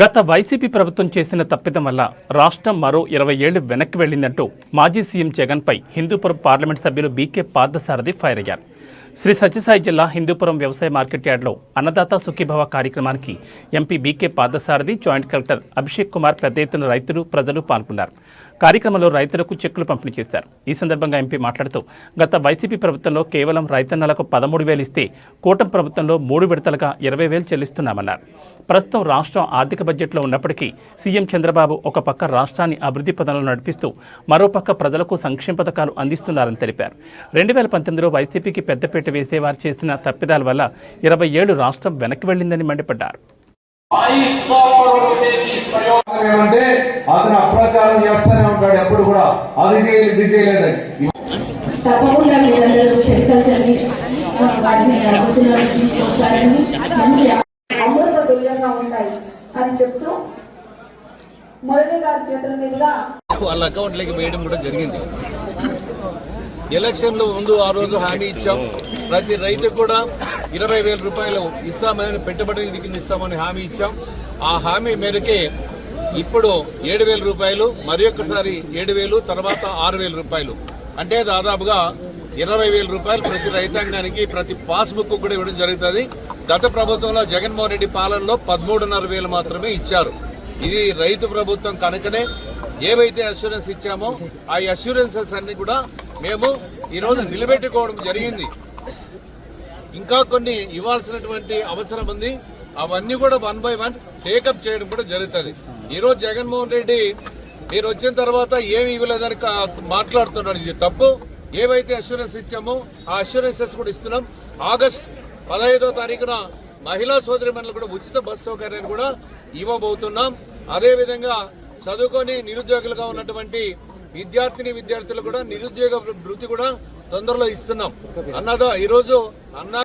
గత వైసీపీ ప్రభుత్వం చేసిన తప్పిదం వల్ల రాష్ట్రం మరో ఇరవై ఏళ్ళు వెనక్కి వెళ్ళిందంటూ మాజీ సీఎం జగన్పై హిందూపురం పార్లమెంట్ సభ్యులు బీకే పార్థసారథి ఫైర్ అయ్యారు. శ్రీ సత్యసాయి జిల్లా హిందూపురం వ్యవసాయ మార్కెట్ యార్డ్లో అన్నదాత సుఖీభవ కార్యక్రమానికి MP B K Parthasarathi joint collector Abhishek Kumar పెద్ద ఎత్తున రైతులు ప్రజలు పాల్గొన్నారు. కార్యక్రమంలో రైతులకు చెక్కులు పంపిణీ చేశారు. ఈ సందర్భంగా ఎంపీ మాట్లాడుతూ గత వైసీపీ ప్రభుత్వంలో కేవలం రైతన్నలకు పదమూడు వేలు ఇస్తే కూటమి ప్రభుత్వంలో మూడు విడతలుగా ఇరవై వేలు చెల్లిస్తున్నామన్నారు. ప్రస్తుతం రాష్ట్రం ఆర్థిక బడ్జెట్లో ఉన్నప్పటికీ సీఎం చంద్రబాబు ఒక పక్క రాష్ట్రాన్ని అభివృద్ధి పదంలో నడిపిస్తూ మరోపక్క ప్రజలకు సంక్షేమ పథకాలు అందిస్తున్నారని తెలిపారు. రెండు వేల పంతొమ్మిదిలో వైసీపీకి పెద్దపీట వేసే వారు చేసిన తప్పిదాల వల్ల ఇరవై ఏడు రాష్ట్రం వెనక్కి వెళ్ళిందని మండిపడ్డారు. అతను అప్రచారం చేస్తా అది చేయలేదు ఇది చేయలేదని తప్పకుండా మీరందరూ సెరికల్చర్ని ఆ, వాటిని అభివృద్ధిలోకి తీసుకొస్తారని మంచి అమృత తుల్యంగా ఉంటాయి అని చెప్తూ మురళి గారి చేతుల మీదుగా వాళ్ళ అకౌంట్లోకి వేయడం కూడా జరిగింది. ఎలక్షన్లు ముందు ఆ రోజు హామీ ఇచ్చాం. ప్రతి రైతుకు కూడా ఇరవై వేల రూపాయలు ఇస్తామని పెట్టుబడి ఇస్తామని హామీ ఇచ్చాం. ఆ హామీ మేరకే ఇప్పుడు ఏడు వేల రూపాయలు మరి ఒక్కసారి ఏడు వేలు తర్వాత ఆరు వేల రూపాయలు. అంటే దాదాపుగా ఇరవై వేల రూపాయలు ప్రతి రైతాంగానికి ప్రతి పాస్బుక్ కూడా ఇవ్వడం జరుగుతుంది. గత ప్రభుత్వంలో జగన్మోహన్ రెడ్డి పాలనలో పదమూడున్నర వేలు మాత్రమే ఇచ్చారు. ఇది రైతు ప్రభుత్వం కనుకనే ఏవైతే అష్యూరెన్స్ ఇచ్చామో ఆ అష్యూరెన్సెస్ అన్ని కూడా మేము ఈరోజు నిలబెట్టుకోవడం జరిగింది. ఇంకా కొన్ని ఇవ్వాల్సినటువంటి అవసరం ఉంది. అవన్నీ కూడా వన్ బై వన్ టేకప్ చేయడం కూడా జరుగుతుంది. ఈరోజు జగన్మోహన్ రెడ్డి మీరు వచ్చిన తర్వాత ఏమి ఇవ్వలేదని మాట్లాడుతున్నాడు. ఇది తప్పు. ఏవైతే అష్యూరెన్స్ ఇచ్చామో ఆ అష్యూరెన్సెస్ కూడా ఇస్తున్నాం. ఆగస్ట్ పదహైదో తారీఖున మహిళా సోదరి కూడా ఉచిత బస్సు సౌకర్యాన్ని కూడా ఇవ్వబోతున్నాం. అదేవిధంగా చదువుకొని నిరుద్యోగులుగా ఉన్నటువంటి విద్యార్థిని విద్యార్థులు కూడా నిరుద్యోగ వృత్తి కూడా తొందరలో ఇస్తున్నాం. అన్నదా ఈరోజు అన్న